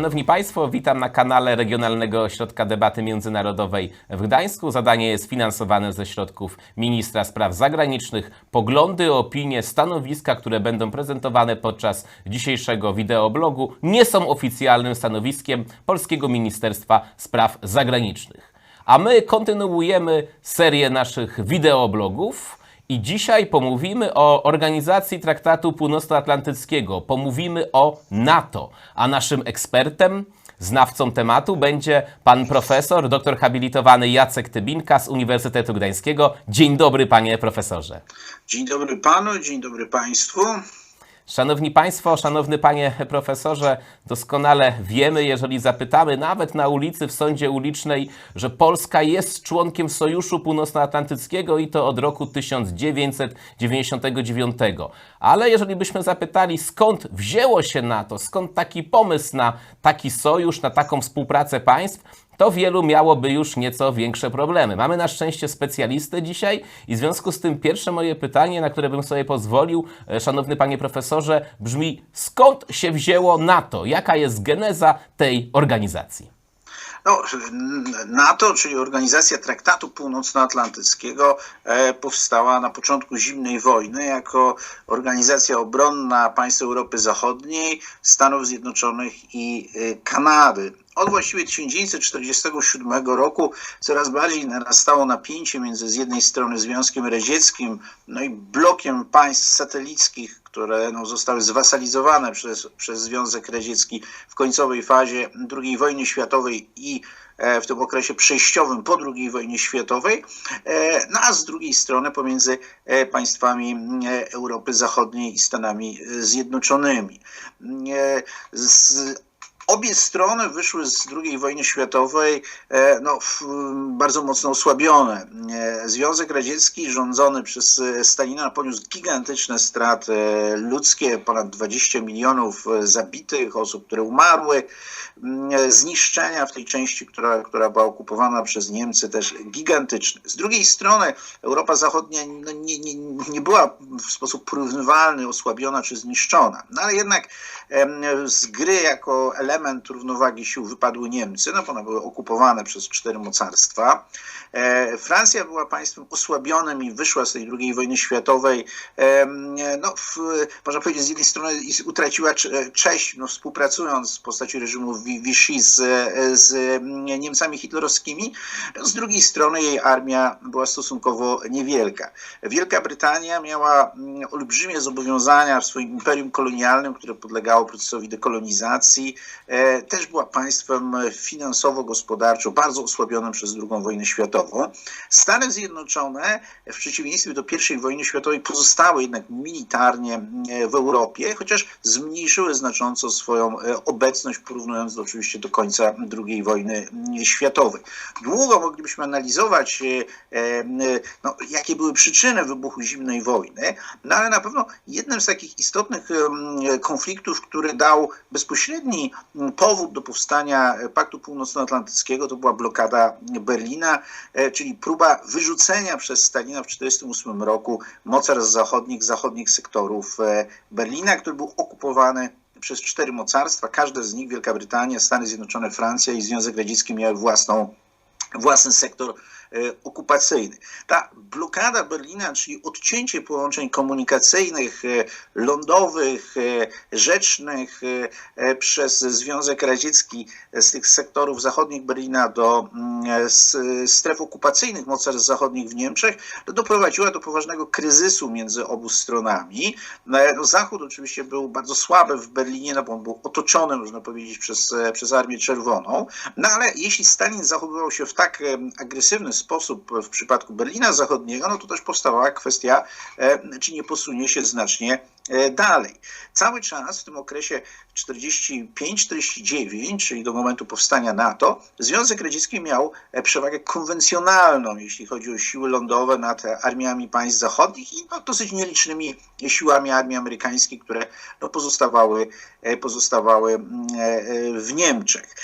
Szanowni Państwo, witam na kanale Regionalnego Ośrodka Debaty Międzynarodowej w Gdańsku. Zadanie jest finansowane ze środków Ministra Spraw Zagranicznych. Poglądy, opinie, stanowiska, które będą prezentowane podczas dzisiejszego wideoblogu, nie są oficjalnym stanowiskiem Polskiego Ministerstwa Spraw Zagranicznych. A my kontynuujemy serię naszych wideoblogów. I dzisiaj pomówimy o Organizacji Traktatu Północnoatlantyckiego, pomówimy o NATO, a naszym ekspertem, znawcą tematu będzie pan profesor, doktor habilitowany Jacek Tybinka z Uniwersytetu Gdańskiego. Dzień dobry, panie profesorze. Dzień dobry panu, dzień dobry państwu. Szanowni Państwo, szanowny Panie Profesorze, doskonale wiemy, jeżeli zapytamy nawet na ulicy, w sądzie ulicznej, że Polska jest członkiem Sojuszu Północnoatlantyckiego i to od roku 1999. Ale jeżeli byśmy zapytali, skąd wzięło się NATO, skąd taki pomysł na taki sojusz, na taką współpracę państw, to wielu miałoby już nieco większe problemy. Mamy na szczęście specjalistę dzisiaj i w związku z tym pierwsze moje pytanie, na które bym sobie pozwolił, e, szanowny panie profesorze, brzmi: skąd się wzięło NATO? Jaka jest geneza tej organizacji? No, NATO, czyli Organizacja Traktatu Północnoatlantyckiego, e, powstała na początku zimnej wojny jako organizacja obronna państw Europy Zachodniej, Stanów Zjednoczonych i e, Kanady. Od właściwie 1947 roku coraz bardziej narastało napięcie między z jednej strony Związkiem Radzieckim, no i blokiem państw satelickich, które no, zostały zwasalizowane przez, przez Związek Radziecki w końcowej fazie II wojny światowej i w tym okresie przejściowym po II wojnie światowej, no a z drugiej strony pomiędzy państwami Europy Zachodniej i Stanami Zjednoczonymi. Z Obie strony wyszły z II wojny światowej no, bardzo mocno osłabione. Związek Radziecki rządzony przez Stalina poniósł gigantyczne straty ludzkie, ponad 20 milionów zabitych, osób, które umarły, zniszczenia w tej części, która, która była okupowana przez Niemcy też gigantyczne. Z drugiej strony Europa Zachodnia no, nie, nie, nie była w sposób porównywalny osłabiona czy zniszczona, no ale jednak z gry jako element równowagi sił wypadły Niemcy, no bo one były okupowane przez cztery mocarstwa. Francja była państwem osłabionym i wyszła z tej II wojny światowej, no, w, można powiedzieć, z jednej strony utraciła cześć, no, współpracując w postaci reżimu Vichy z, z Niemcami hitlerowskimi, z drugiej strony jej armia była stosunkowo niewielka. Wielka Brytania miała olbrzymie zobowiązania w swoim imperium kolonialnym, które podlegało procesowi dekolonizacji. Też była państwem finansowo-gospodarczo bardzo osłabionym przez II wojnę światową. Stany Zjednoczone, w przeciwieństwie do I wojny światowej, pozostały jednak militarnie w Europie, chociaż zmniejszyły znacząco swoją obecność, porównując oczywiście do końca II wojny światowej. Długo moglibyśmy analizować, no, jakie były przyczyny wybuchu zimnej wojny, no ale na pewno jednym z takich istotnych konfliktów, który dał bezpośredni powód do powstania Paktu Północnoatlantyckiego, to była blokada Berlina, czyli próba wyrzucenia przez Stalina w 1948 roku mocarstw zachodnich, zachodnich sektorów Berlina, który był okupowany przez cztery mocarstwa. Każde z nich, Wielka Brytania, Stany Zjednoczone, Francja i Związek Radziecki miały własną, własny sektor okupacyjny. Ta blokada Berlina, czyli odcięcie połączeń komunikacyjnych, lądowych, rzecznych przez Związek Radziecki z tych sektorów zachodnich Berlina do stref okupacyjnych mocarstw zachodnich w Niemczech, doprowadziła do poważnego kryzysu między obu stronami. No, Zachód oczywiście był bardzo słaby w Berlinie, no bo on był otoczony, można powiedzieć, przez, przez Armię Czerwoną, no ale jeśli Stalin zachowywał się w tak agresywny sposób w przypadku Berlina Zachodniego, no to też powstawała kwestia, czy nie posunie się znacznie dalej. Cały czas w tym okresie 45-49, czyli do momentu powstania NATO, Związek Radziecki miał przewagę konwencjonalną, jeśli chodzi o siły lądowe nad armiami państw zachodnich i no, dosyć nielicznymi siłami armii amerykańskiej, które no, pozostawały, pozostawały w Niemczech.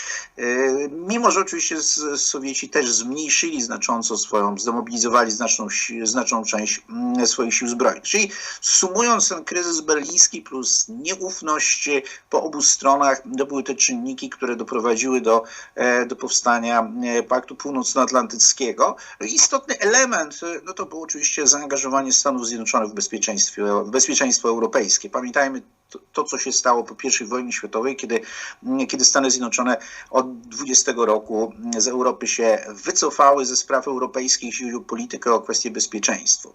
Mimo, że oczywiście Sowieci też zmniejszyli znacząco swoją, zdemobilizowali znaczną, znaczną część mm, swoich sił zbrojnych. Czyli sumując ten kryzys berliński plus nieufność e, po obu stronach, to były te czynniki, które doprowadziły do, e, do powstania e, Paktu Północnoatlantyckiego. No Istotny element no to było oczywiście zaangażowanie Stanów Zjednoczonych w bezpieczeństwo, w bezpieczeństwo europejskie. Pamiętajmy to, co się stało po I wojnie światowej, kiedy, mm, kiedy Stany Zjednoczone od 20 roku mm, z Europy się wycofały ze spraw europejskich, jeśli chodzi o politykę, o kwestie bezpieczeństwa.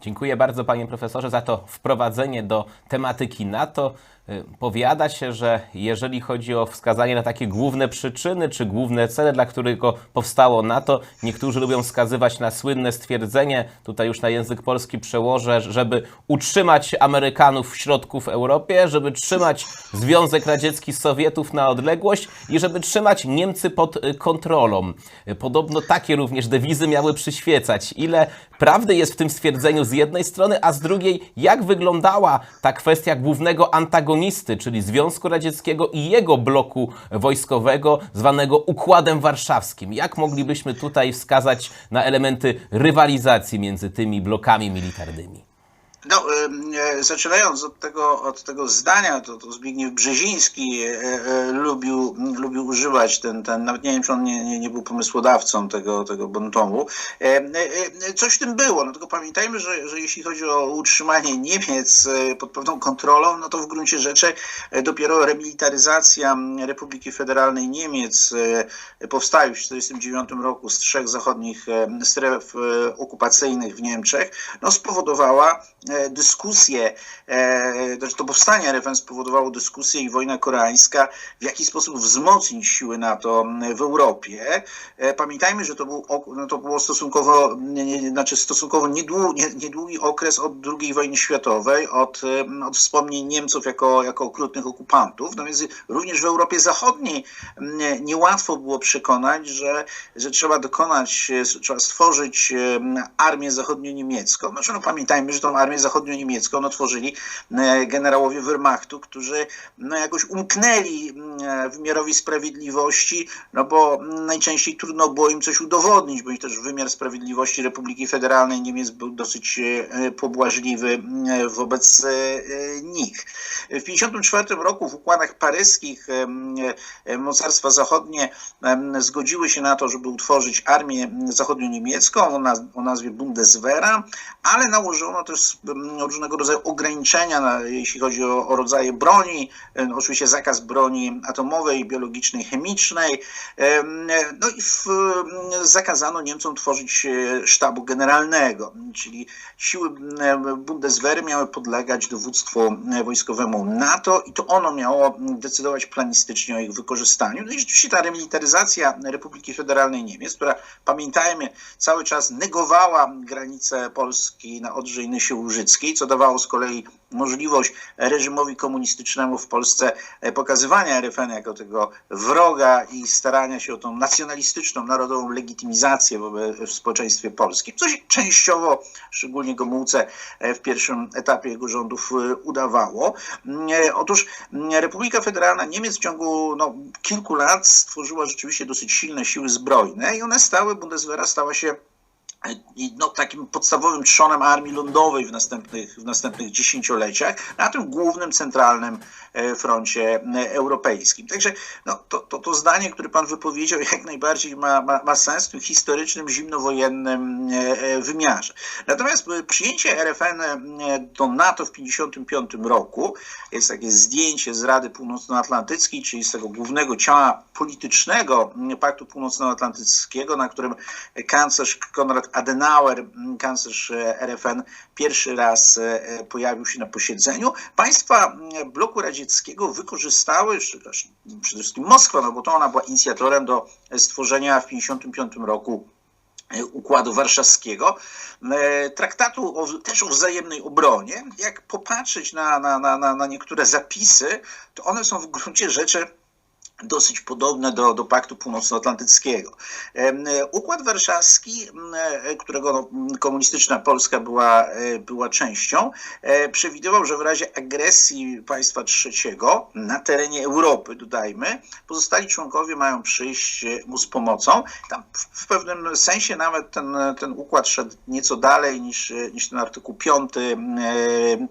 Dziękuję bardzo panie profesorze za to wprowadzenie do tematyki NATO. Y, Powiada się, że jeżeli chodzi o wskazanie na takie główne przyczyny czy główne cele, dla którego powstało NATO, niektórzy lubią wskazywać na słynne stwierdzenie, tutaj już na język polski przełożę, żeby utrzymać Amerykanów w środku w Europie, żeby trzymać Związek Radziecki z Sowietów na odległość i żeby trzymać Niemcy pod y, kontrolą. Y, Podobno takie również dewizy miały przyświecać. Ile prawdy jest w tym stwierdzeniu z jednej strony, a z drugiej, jak wyglądała ta kwestia głównego antagonisty, czyli Związku Radzieckiego i jego bloku wojskowego, zwanego Układem Warszawskim? Jak moglibyśmy tutaj wskazać na elementy rywalizacji między tymi blokami militarnymi? No, e, zaczynając od tego, od tego zdania, to, to Zbigniew Brzeziński e, e, lubił, lubił używać ten, ten, nawet nie wiem, czy on nie, nie, nie był pomysłodawcą tego, tego bontomu. Coś w tym było, no tylko pamiętajmy, że, że jeśli chodzi o utrzymanie Niemiec pod pewną kontrolą, no to w gruncie rzeczy dopiero remilitaryzacja Republiki Federalnej Niemiec powstała w 1949 roku z trzech zachodnich stref okupacyjnych w Niemczech, no spowodowała dyskusję, e, znaczy to powstanie RFN spowodowało dyskusję i wojna koreańska, w jaki sposób wzmocnić siły NATO w Europie. E, Pamiętajmy, że to, był, no to było stosunkowo, znaczy stosunkowo niedługi, nie, niedługi okres od II wojny światowej, od, em, od wspomnień Niemców jako, jako okrutnych okupantów. No więc również w Europie Zachodniej m, niełatwo było przekonać, że, że trzeba dokonać, e, trzeba stworzyć armię zachodnio-niemiecką. Znaczy, no pamiętajmy, że tą armię zachodnio-niemiecką no, tworzyli e, generałowie Wehrmachtu, którzy no, jakoś umknęli mm, wymiarowi sprawiedliwości, no bo mm, najczęściej trudno było im coś udowodnić, bo też wymiar sprawiedliwości Republiki Federalnej Niemiec był dosyć e, pobłażliwy mm, wobec e, nich. W 1954 roku w układach paryskich mocarstwa zachodnie zgodziły się na to, żeby utworzyć armię zachodnio-niemiecką o, naz- o nazwie Bundeswehra, ale nałożono też różnego rodzaju ograniczenia, jeśli chodzi o, o rodzaje broni, oczywiście zakaz broni atomowej, biologicznej, chemicznej, em, no i w, zakazano Niemcom tworzyć e, sztabu generalnego, czyli siły Bundeswehry miały podlegać dowództwu e, wojskowemu NATO i to ono miało decydować planistycznie o ich wykorzystaniu. No i rzeczywiście ta remilitaryzacja Republiki Federalnej Niemiec, która pamiętajmy cały czas negowała granice Polski na Odrze i Nysie Co dawało z kolei możliwość reżimowi komunistycznemu w Polsce e, pokazywania RFN jako tego wroga i starania się o tą nacjonalistyczną, narodową legitymizację w społeczeństwie polskim, co się częściowo, szczególnie Gomułce e, w pierwszym etapie jego rządów e, udawało. Mm, Otóż mm, Republika Federalna Niemiec w ciągu no, kilku lat stworzyła rzeczywiście dosyć silne siły zbrojne i one stały, Bundeswehra stała się no, takim podstawowym trzonem armii lądowej w następnych, w następnych dziesięcioleciach na tym głównym, centralnym e, froncie e, europejskim. Także no, to, to, to zdanie, które pan wypowiedział, jak najbardziej ma, ma, ma sens w tym historycznym, zimnowojennym e, e, wymiarze. Natomiast e, przyjęcie RFN e, do NATO w 1955 roku, jest takie zdjęcie z Rady Północnoatlantyckiej, czyli z tego głównego ciała politycznego m, Paktu Północnoatlantyckiego, na którym kanclerz Konrad Adenauer, m, kanclerz e, RFN, pierwszy raz e, pojawił się na posiedzeniu. Państwa m, bloku radzieckiego wykorzystały, przede wszystkim Moskwa, no bo to ona była inicjatorem do stworzenia w 1955 roku e, Układu Warszawskiego, e, traktatu o, też o wzajemnej obronie. Jak popatrzeć na, na, na, na niektóre zapisy, to one są w gruncie rzeczy dosyć podobne do, do Paktu Północnoatlantyckiego. E, Układ Warszawski, e, którego no, komunistyczna Polska była, e, była częścią, przewidywał, że w razie agresji państwa trzeciego na terenie Europy, dodajmy, pozostali członkowie mają przyjść mu z pomocą. Tam w, pewnym sensie nawet ten, ten układ szedł nieco dalej niż, niż ten artykuł 5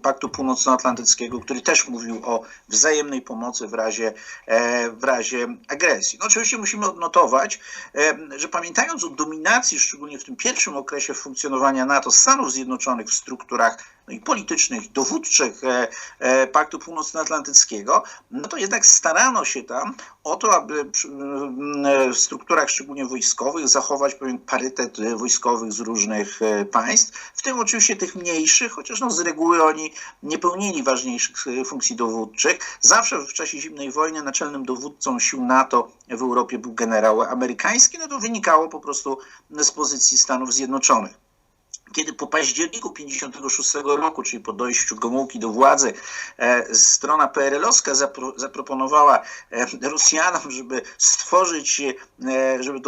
Paktu Północnoatlantyckiego, który też mówił o wzajemnej pomocy w razie, w razie agresji. No oczywiście musimy odnotować, e, że pamiętając o dominacji, szczególnie w tym pierwszym okresie funkcjonowania NATO, Stanów Zjednoczonych w strukturach no i politycznych, dowódczych e, e, Paktu Północnoatlantyckiego, no to jednak starano się tam o to, aby e, w strukturach szczególnie wojskowych zachować pewien parytet wojskowych z różnych państw, w tym oczywiście tych mniejszych, chociaż no z reguły oni nie pełnili ważniejszych funkcji dowódczych. Zawsze w czasie zimnej wojny naczelnym dowódcą sił NATO w Europie był generał amerykański, no to wynikało po prostu z pozycji Stanów Zjednoczonych kiedy po październiku 56 roku, czyli po dojściu Gomułki do władzy, e, strona PRL-owska zapro, zaproponowała e, Rosjanom, żeby stworzyć, e, żeby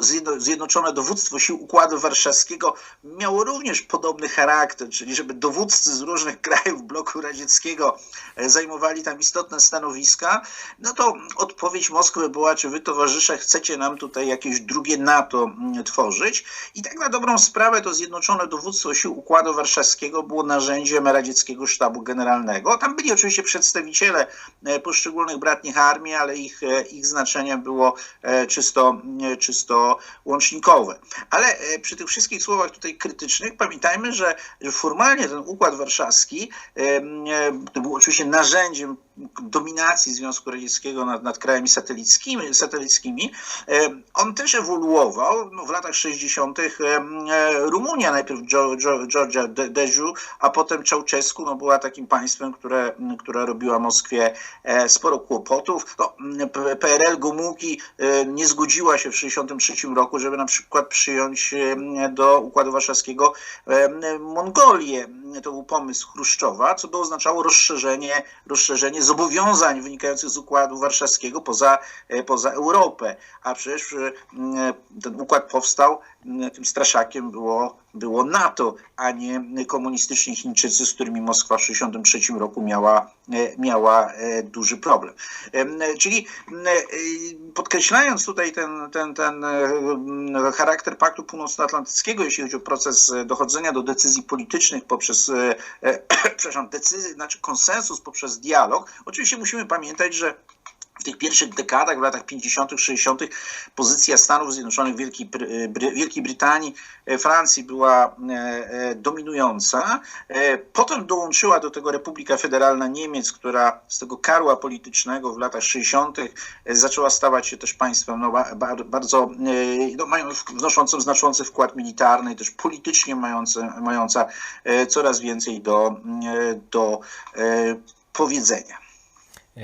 zjedno- zjednoczone dowództwo sił Układu Warszawskiego miało również podobny charakter, czyli żeby dowódcy z różnych krajów bloku radzieckiego zajmowali tam istotne stanowiska, no to odpowiedź Moskwy była, czy wy towarzysze chcecie nam tutaj jakieś drugie NATO mm, tworzyć? I tak na dobrą sprawę to Zjednoczone Dowództwo Sił Układu Warszawskiego było narzędziem radzieckiego sztabu generalnego. Tam byli oczywiście przedstawiciele e, poszczególnych bratnich armii, ale ich, e, ich znaczenie było e, czysto, czysto łącznikowe. Ale przy tych wszystkich słowach tutaj krytycznych pamiętajmy, że formalnie ten Układ Warszawski był oczywiście narzędziem dominacji Związku Radzieckiego nad, nad krajami satelickimi, satelickimi. E, On też ewoluował no, w latach 60. em, e, Rumunia, najpierw Georgia De- Deju, a potem Ceausescu no, była takim państwem, które, które robiła Moskwie e, sporo kłopotów. No, PRL Gomułki e, nie zgodziła się w 63 roku, żeby na przykład przyjąć e, do Układu Warszawskiego e, Mongolię. To był pomysł Chruszczowa, co by oznaczało rozszerzenie, rozszerzenie zobowiązań wynikających z Układu Warszawskiego poza, e, poza Europę. A przecież e, ten układ powstał, tym straszakiem było, było NATO, a nie komunistyczni Chińczycy, z którymi Moskwa w 1963 roku miała, e, miała e, duży problem. Em, Czyli e, podkreślając tutaj ten, ten, ten e, charakter Paktu Północnoatlantyckiego, jeśli chodzi o proces e, dochodzenia do decyzji politycznych poprzez, e, e, przepraszam, decyzję, znaczy konsensus poprzez dialog, oczywiście musimy pamiętać, że w tych pierwszych dekadach, w latach 50., 60., pozycja Stanów Zjednoczonych, Wielkiej, Wielkiej Brytanii, e, Francji była e, e, dominująca. Potem dołączyła do tego Republika Federalna Niemiec, która z tego karła politycznego w latach 60. e, zaczęła stawać się też państwem no, ba- ba- bardzo, no, wnoszącym znaczący wkład militarny i też politycznie mające, mająca coraz więcej do, do powiedzenia.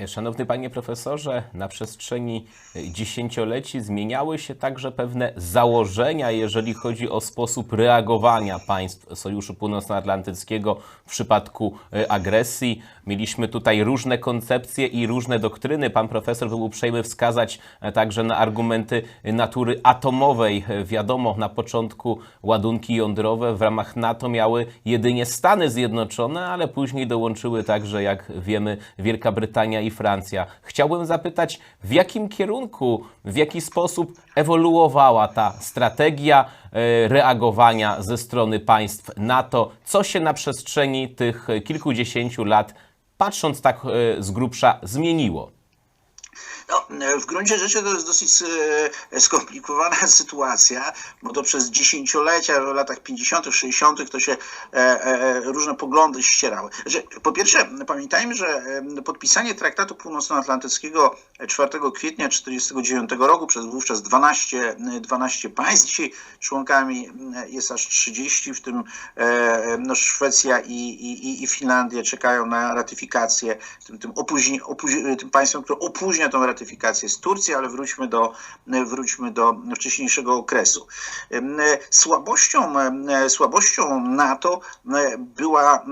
Szanowny panie profesorze, na przestrzeni dziesięcioleci zmieniały się także pewne założenia, jeżeli chodzi o sposób reagowania państw Sojuszu Północnoatlantyckiego w przypadku e, agresji. Mieliśmy tutaj różne koncepcje i różne doktryny. Pan profesor był uprzejmy wskazać e, także na argumenty natury atomowej. E, Wiadomo, na początku ładunki jądrowe w ramach NATO miały jedynie Stany Zjednoczone, ale później dołączyły także, jak wiemy, Wielka Brytania i Francja. Chciałbym zapytać, w jakim kierunku, w jaki sposób ewoluowała ta strategia e, reagowania ze strony państw NATO? Co się na przestrzeni tych kilkudziesięciu lat, patrząc tak e, z grubsza, zmieniło? No, w gruncie rzeczy to jest dosyć e, skomplikowana sytuacja, bo to przez dziesięciolecia, w latach 50., 60. to się e, e, różne poglądy ścierały. Że, po pierwsze, pamiętajmy, że podpisanie Traktatu Północnoatlantyckiego 4 kwietnia 1949 roku przez wówczas 12, 12 państw, dzisiaj członkami jest aż 30, w tym no, Szwecja i, i, i Finlandia czekają na ratyfikację, tym, tym, opóźni, opóźni, tym państwem, które opóźnia tą ratyfikację, ratyfikację z Turcji, ale wróćmy do, wróćmy do wcześniejszego okresu. Słabością, słabością NATO była,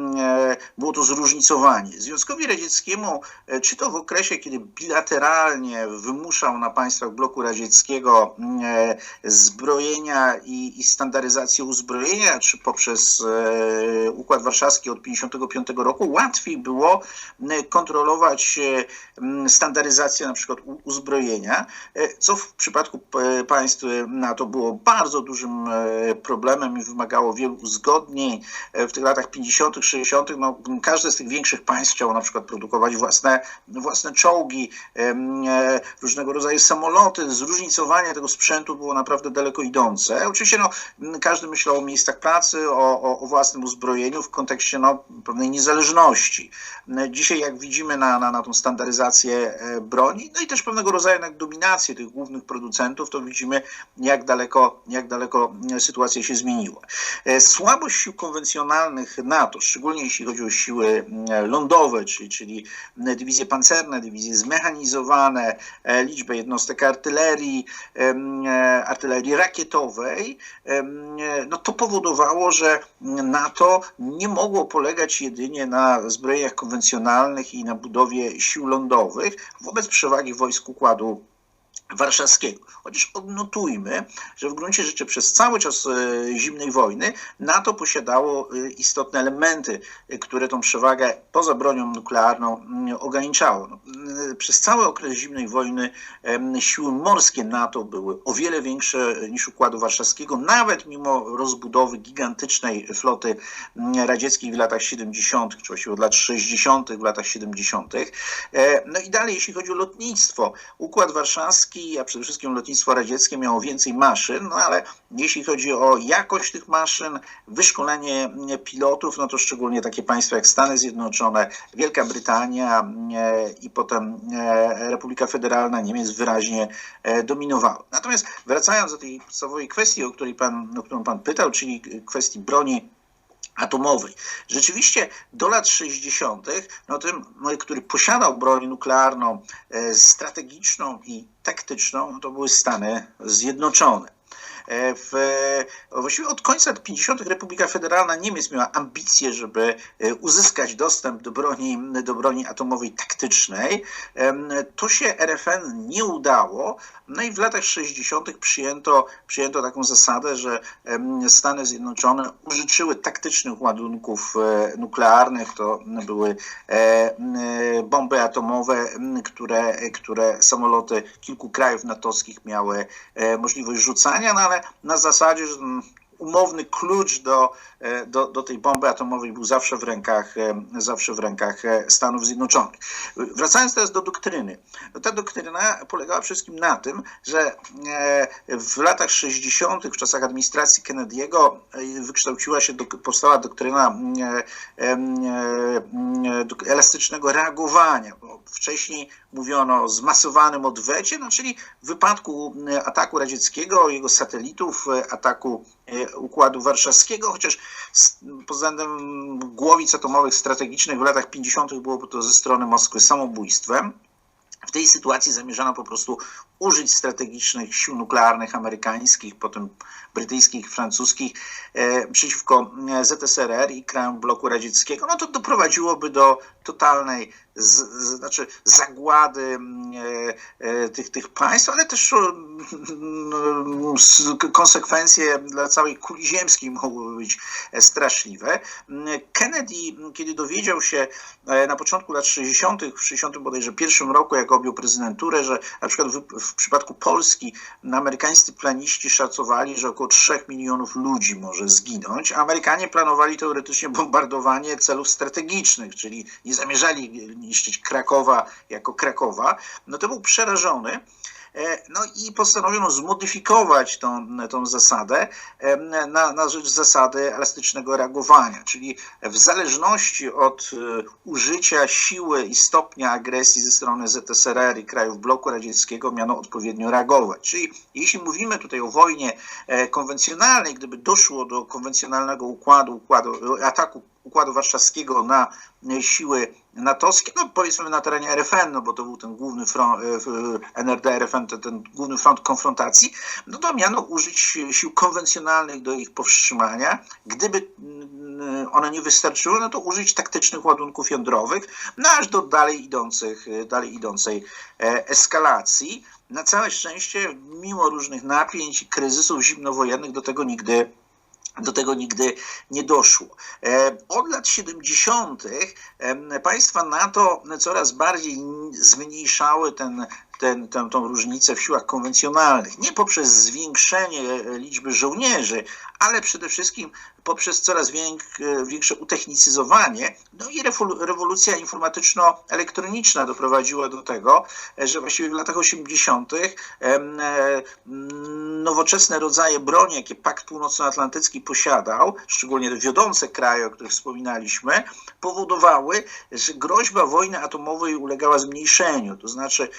było to zróżnicowanie. Związkowi Radzieckiemu, czy to w okresie, kiedy bilateralnie wymuszał na państwach bloku radzieckiego e, zbrojenia i, i standaryzację uzbrojenia, czy poprzez e, Układ Warszawski od 1955 roku, łatwiej było kontrolować e, m, standaryzację na przykład uzbrojenia, e, co w przypadku p- państw NATO było bardzo dużym e, problemem i wymagało wielu uzgodnień. E, W tych latach 50., 60., no, każde z tych większych państw chciało na przykład produkować własne, własne czołgi, e, różnego rodzaju samoloty. Zróżnicowanie tego sprzętu było naprawdę daleko idące. Oczywiście no, każdy myślał o miejscach pracy, o, o, o własnym uzbrojeniu w kontekście no, pewnej niezależności. Dzisiaj jak widzimy na, na, na tą standaryzację e, broni, no i też pewnego rodzaju dominację tych głównych producentów, to widzimy jak daleko, jak daleko sytuacja się zmieniła. E, Słabość sił konwencjonalnych NATO, szczególnie jeśli chodzi o siły mm, lądowe, czyli, czyli dywizje pancerne, dywizje zmechanizowane, e, liczbę jednostek artylerii, e, artylerii rakietowej, no to powodowało, że NATO nie mogło polegać jedynie na zbrojeniach konwencjonalnych i na budowie sił lądowych wobec przewagi wojsk układu warszawskiego. Chociaż odnotujmy, że w gruncie rzeczy przez cały czas e, zimnej wojny NATO posiadało e, istotne elementy, e, które tą przewagę poza bronią nuklearną mm, ograniczało. No, Przez cały okres zimnej wojny siły morskie NATO były o wiele większe niż układu warszawskiego, nawet mimo rozbudowy gigantycznej floty mm, radzieckiej w latach 70., czy właściwie od lat 60., w latach 70. E, No i dalej, jeśli chodzi o lotnictwo, Układ Warszawski, a przede wszystkim lotnictwo radzieckie miało więcej maszyn, no ale jeśli chodzi o jakość tych maszyn, wyszkolenie pilotów, no to szczególnie takie państwa jak Stany Zjednoczone, Wielka Brytania e, i potem e, Republika Federalna Niemiec wyraźnie e, dominowały. Natomiast wracając do tej podstawowej kwestii, o, której pan, o którą pan pytał, czyli kwestii broni atomowej. Rzeczywiście do lat 60. No tym, no, który posiadał broń nuklearną e, strategiczną i taktyczną, to były Stany Zjednoczone. E, W, właściwie od końca lat 50. Republika Federalna Niemiec miała ambicje, żeby e, uzyskać dostęp do broni, do broni atomowej taktycznej. To się RFN nie udało. No i w latach 60. przyjęto, przyjęto taką zasadę, że Stany Zjednoczone użyczyły taktycznych ładunków e, nuklearnych. To były e, e, bomby atomowe, które, które samoloty kilku krajów natowskich miały e, możliwość rzucania, no ale na zasadzie, że mm, umowny klucz do, e, do, do tej bomby atomowej był zawsze w rękach, e, zawsze w rękach e, Stanów Zjednoczonych. Wracając teraz do doktryny. No ta doktryna polegała wszystkim na tym, że w latach 60., w czasach administracji Kennedy'ego wykształciła się, powstała doktryna mm, e, dok- elastycznego reagowania. Bo wcześniej mówiono o zmasowanym odwecie, no czyli w wypadku e, ataku radzieckiego, jego satelitów, e, ataku e, Układu Warszawskiego, chociaż pod względem głowic atomowych strategicznych w latach 50. byłoby to ze strony Moskwy samobójstwem. W tej sytuacji zamierzano po prostu użyć strategicznych sił nuklearnych amerykańskich, potem brytyjskich, francuskich e, przeciwko e, ZSRR i krajom bloku radzieckiego. No to doprowadziłoby do totalnej z, z, znaczy zagłady e, tych, tych państw, ale też s- konsekwencje dla całej kuli ziemskiej mogłyby być straszliwe. Kennedy, kiedy dowiedział się na początku lat 60., w 60 bodajże pierwszym roku, jak objął prezydenturę, że na przykład w, przypadku Polski amerykańscy planiści szacowali, że około 3 milionów ludzi może zginąć, Amerykanie planowali teoretycznie bombardowanie celów strategicznych, czyli nie zamierzali niszczyć Krakowa jako Krakowa, no to był przerażony. E, No i postanowiono zmodyfikować tą, tą zasadę em, na, na rzecz zasady elastycznego reagowania, czyli w zależności od e, użycia siły i stopnia agresji ze strony ZSRR i krajów bloku radzieckiego miano odpowiednio reagować. Czyli jeśli mówimy tutaj o wojnie e, konwencjonalnej, gdyby doszło do konwencjonalnego układu, układu ataku Układu Warszawskiego na e, siły natowskie, no powiedzmy na terenie RFN, no bo to był ten główny front, e, w- NRD, RFN, ten, ten główny front konfrontacji, no to miano użyć sił konwencjonalnych do ich powstrzymania. Gdyby mm, one nie wystarczyły, no to użyć taktycznych ładunków jądrowych, no aż do dalej idących, dalej idącej e, eskalacji. Na całe szczęście, mimo różnych napięć i kryzysów zimnowojennych, do tego nigdy do tego nigdy nie doszło. E, Od lat 70. em, państwa NATO coraz bardziej zmniejszały ten, ten, tę, tą różnicę w siłach konwencjonalnych. Nie poprzez zwiększenie e, liczby żołnierzy, ale przede wszystkim poprzez coraz e, większe utechnicyzowanie. No i rewolu- rewolucja informatyczno-elektroniczna doprowadziła do tego, e, że właściwie w latach 80. em, e, mm, nowoczesne rodzaje broni, jakie Pakt Północnoatlantycki posiadał, szczególnie wiodące kraje, o których wspominaliśmy, powodowały, że groźba wojny atomowej ulegała zmniejszeniu. To znaczy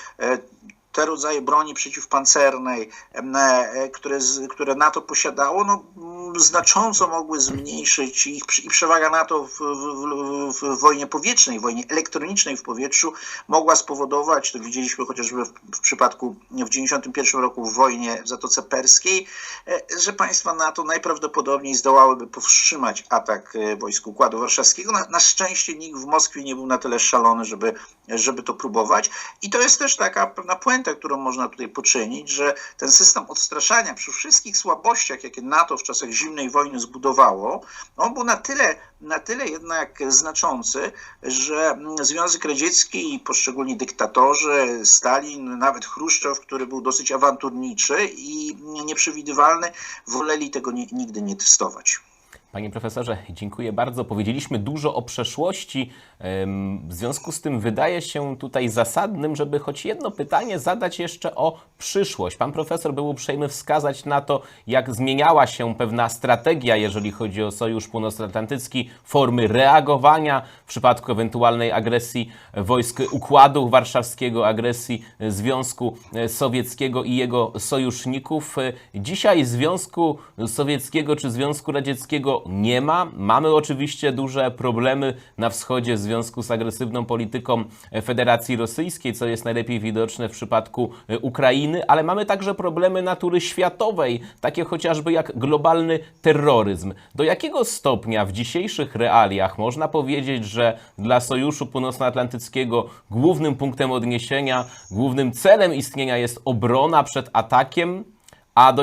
te rodzaje broni przeciwpancernej, e, które, które NATO posiadało, no, znacząco mogły zmniejszyć ich i przewaga NATO w, w, w, wojnie powietrznej, wojnie elektronicznej w powietrzu mogła spowodować, to widzieliśmy chociażby w, w przypadku w 1991 roku w wojnie w Zatoce Perskiej, e, że państwa NATO najprawdopodobniej zdołałyby powstrzymać atak e, wojsk Układu Warszawskiego. Na, na szczęście nikt w Moskwie nie był na tyle szalony, żeby, żeby to próbować. I to jest też taka pewna puenta, którą można tutaj poczynić, że ten system odstraszania przy wszystkich słabościach, jakie NATO w czasach zimnej wojny zbudowało, on był na tyle, na tyle jednak znaczący, że mm, Związek Radziecki i poszczególni dyktatorzy, Stalin, nawet Chruszczow, który był dosyć awanturniczy i nieprzewidywalny, woleli tego ni- nigdy nie testować. Panie profesorze, dziękuję bardzo. Powiedzieliśmy dużo o przeszłości. W związku z tym wydaje się tutaj zasadnym, żeby choć jedno pytanie zadać jeszcze o przyszłość. Pan profesor był uprzejmy wskazać na to, jak zmieniała się pewna strategia, jeżeli chodzi o Sojusz Północnoatlantycki, formy reagowania w przypadku ewentualnej agresji wojsk Układu Warszawskiego, agresji Związku Sowieckiego i jego sojuszników. Dzisiaj Związku Sowieckiego czy Związku Radzieckiego nie ma. Mamy oczywiście duże problemy na wschodzie w związku z agresywną polityką Federacji Rosyjskiej, co jest najlepiej widoczne w przypadku e, Ukrainy, ale mamy także problemy natury światowej, takie chociażby jak globalny terroryzm. Do jakiego stopnia w dzisiejszych realiach można powiedzieć, że dla Sojuszu Północnoatlantyckiego głównym punktem odniesienia, głównym celem istnienia jest obrona przed atakiem? A do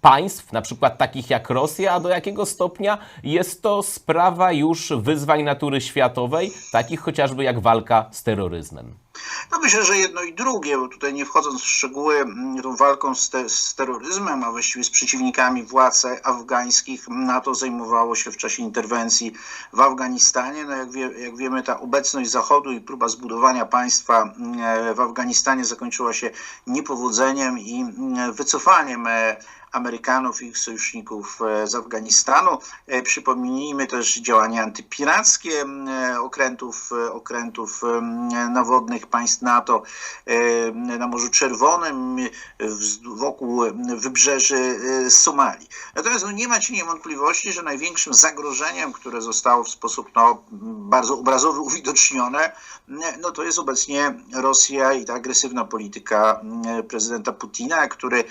państw, na przykład takich jak Rosja, a do jakiego stopnia jest to sprawa już wyzwań natury światowej, takich chociażby jak walka z terroryzmem. No myślę, że jedno i drugie, bo tutaj nie wchodząc w szczegóły, tą walką z, te, z terroryzmem, a właściwie z przeciwnikami władz afgańskich, NATO zajmowało się w czasie interwencji w Afganistanie. No jak, wie, jak wiemy, ta obecność Zachodu i próba zbudowania państwa w Afganistanie zakończyła się niepowodzeniem i wycofaniem e, Amerykanów i ich sojuszników e, z Afganistanu. E, Przypomnijmy też działania antypirackie e, okrętów, okrętów nawodnych państw NATO na Morzu Czerwonym wokół wybrzeży Somalii. Natomiast no, nie ma cienia wątpliwości, że największym zagrożeniem, które zostało w sposób no, bardzo obrazowy uwidocznione, no, to jest obecnie Rosja i ta agresywna polityka prezydenta Putina, który,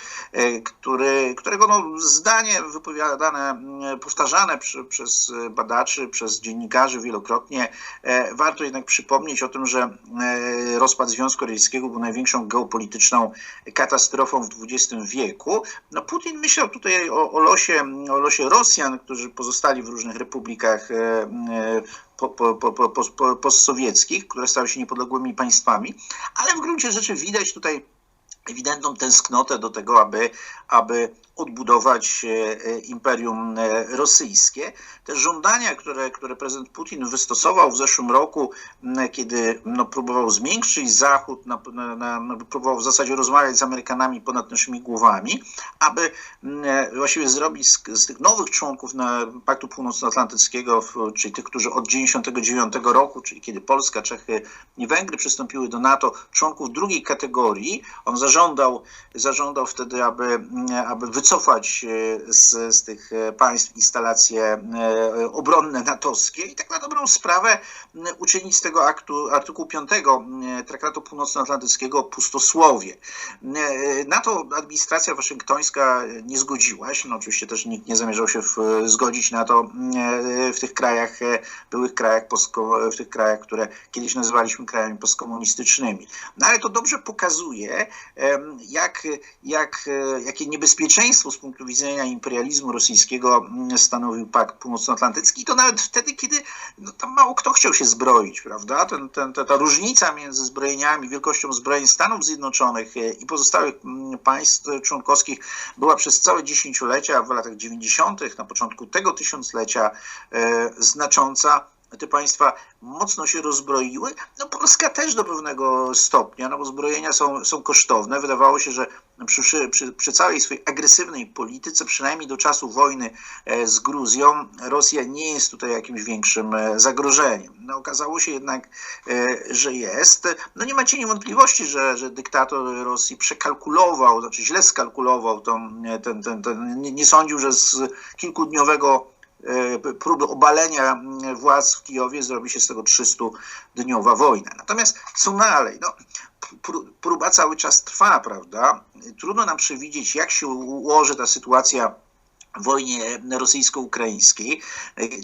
który, którego no, zdanie wypowiadane, m, powtarzane przy, przez badaczy, przez dziennikarzy wielokrotnie, e, warto jednak przypomnieć o tym, że e, rozpad Związku Radzieckiego był największą geopolityczną katastrofą w XX wieku. No, Putin myślał tutaj o, o, losie, o losie Rosjan, którzy pozostali w różnych republikach e, po, postsowieckich, które stały się niepodległymi państwami, ale w gruncie rzeczy widać tutaj ewidentną tęsknotę do tego, aby, aby odbudować e, e, imperium e, rosyjskie. Te żądania, które, które prezydent Putin wystosował w zeszłym roku, kiedy no, próbował zmiękczyć Zachód, na, na, na, no, próbował w zasadzie rozmawiać z Amerykanami ponad naszymi głowami, aby właściwie zrobić z, z tych nowych członków Paktu Północnoatlantyckiego, czyli tych, którzy od 1999 roku, czyli kiedy Polska, Czechy i Węgry przystąpiły do NATO, członków drugiej kategorii. On zażądał zażądał, wtedy, aby, aby wycofać e, z, z tych e, państw instalacje e, obronne natowskie i tak na dobrą sprawę uczynić z tego aktu, artykułu 5 m, Traktatu Północnoatlantyckiego pustosłowie. Na to administracja waszyngtońska nie zgodziła się. No, oczywiście też nikt nie zamierzał się w, zgodzić na to w tych krajach, byłych krajach, postko, w tych krajach, które kiedyś nazywaliśmy krajami postkomunistycznymi. No ale to dobrze pokazuje, jak, jak, jakie niebezpieczeństwo z punktu widzenia imperializmu rosyjskiego mm, stanowił Pakt Północnoatlantycki. To nawet wtedy, kiedy no, tam mało kto chciał się zbroić, prawda? Ten, ten, ta, ta różnica między zbrojeniami, wielkością zbrojeń Stanów Zjednoczonych e, i pozostałych mm, państw członkowskich była przez całe dziesięciolecia, w latach 90., na początku tego tysiąclecia e, znacząca te państwa mocno się rozbroiły. No Polska też do pewnego stopnia, no bo zbrojenia są, są kosztowne. Wydawało się, że przy, przy, przy całej swojej agresywnej polityce, przynajmniej do czasu wojny e, z Gruzją, Rosja nie jest tutaj jakimś większym e, zagrożeniem. No okazało się jednak, e, że jest. No nie ma cieni wątpliwości, że, że dyktator Rosji przekalkulował, znaczy źle skalkulował tą, ten, ten, ten, nie, nie sądził, że z kilkudniowego próby obalenia mm, władz w Kijowie zrobi się z tego 300-dniowa wojna. Natomiast co dalej? No, pró- próba cały czas trwa, prawda? Trudno nam przewidzieć, jak się ułoży ta sytuacja wojnie rosyjsko-ukraińskiej,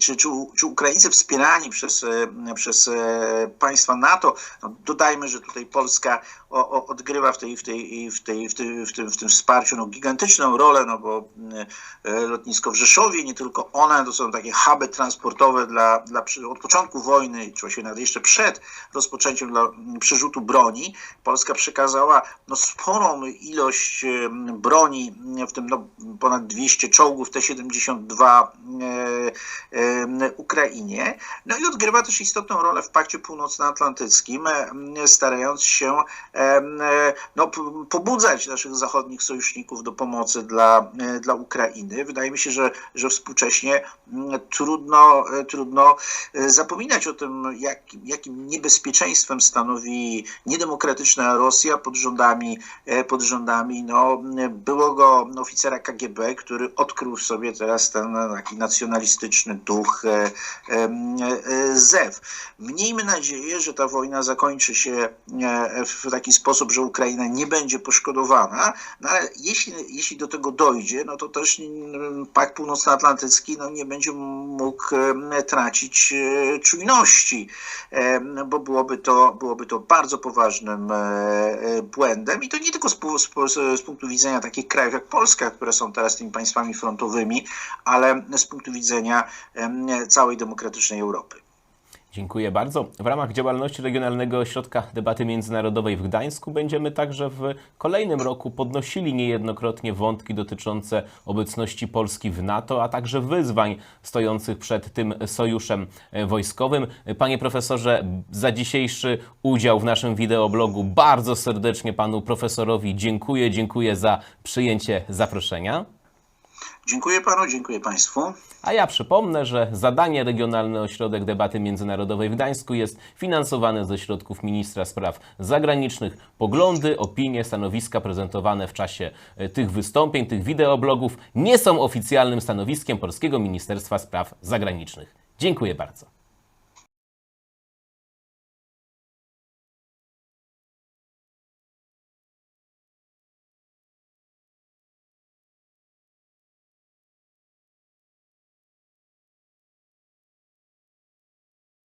czy, czy, czy Ukraińcy wspierani przez, e, przez e, państwa NATO, no dodajmy, że tutaj Polska odgrywa w, tej, w, tej, w, tej, w, tej, w, tym, w tym wsparciu no, gigantyczną rolę, no bo e, lotnisko w Rzeszowie, nie tylko one, to są takie huby transportowe dla, dla od początku wojny, czy właściwie nawet jeszcze przed rozpoczęciem dla przerzutu broni. Polska przekazała no, sporą ilość e, broni, w tym no, ponad 200 czołgów T-72 e, Ukrainie. No i odgrywa też istotną rolę w Pakcie Północnoatlantyckim, starając się no, p- pobudzać naszych zachodnich sojuszników do pomocy dla, e, dla Ukrainy. Wydaje mi się, że, że współcześnie trudno, e, trudno e, zapominać o tym, jakim, jakim niebezpieczeństwem stanowi niedemokratyczna Rosja pod rządami, e, pod rządami no, byłego oficera KGB, który odkrył sobie teraz ten taki nacjonalistyczny duch e, e, zew. Miejmy nadzieję, że ta wojna zakończy się e, w taki sposób, że Ukraina nie będzie poszkodowana, no ale jeśli, jeśli do tego dojdzie, no to też mm, Pakt Północnoatlantycki no, nie będzie mógł em, tracić e, czujności, bo byłoby to, byłoby to bardzo poważnym e, e, błędem i to nie tylko z, z, z punktu widzenia takich krajów jak Polska, które są teraz tymi państwami frontowymi, ale z punktu widzenia całej demokratycznej Europy. Dziękuję bardzo. W ramach działalności Regionalnego Ośrodka Debaty Międzynarodowej w Gdańsku będziemy także w kolejnym roku podnosili niejednokrotnie wątki dotyczące obecności Polski w NATO, a także wyzwań stojących przed tym sojuszem wojskowym. Panie profesorze, za dzisiejszy udział w naszym wideoblogu bardzo serdecznie panu profesorowi dziękuję. Dziękuję za przyjęcie zaproszenia. Dziękuję panu, dziękuję państwu. A ja przypomnę, że zadanie Regionalny Ośrodek Debaty Międzynarodowej w Gdańsku jest finansowane ze środków Ministra Spraw Zagranicznych. Poglądy, opinie, stanowiska prezentowane w czasie e, tych wystąpień, tych wideoblogów nie są oficjalnym stanowiskiem Polskiego Ministerstwa Spraw Zagranicznych. Dziękuję bardzo.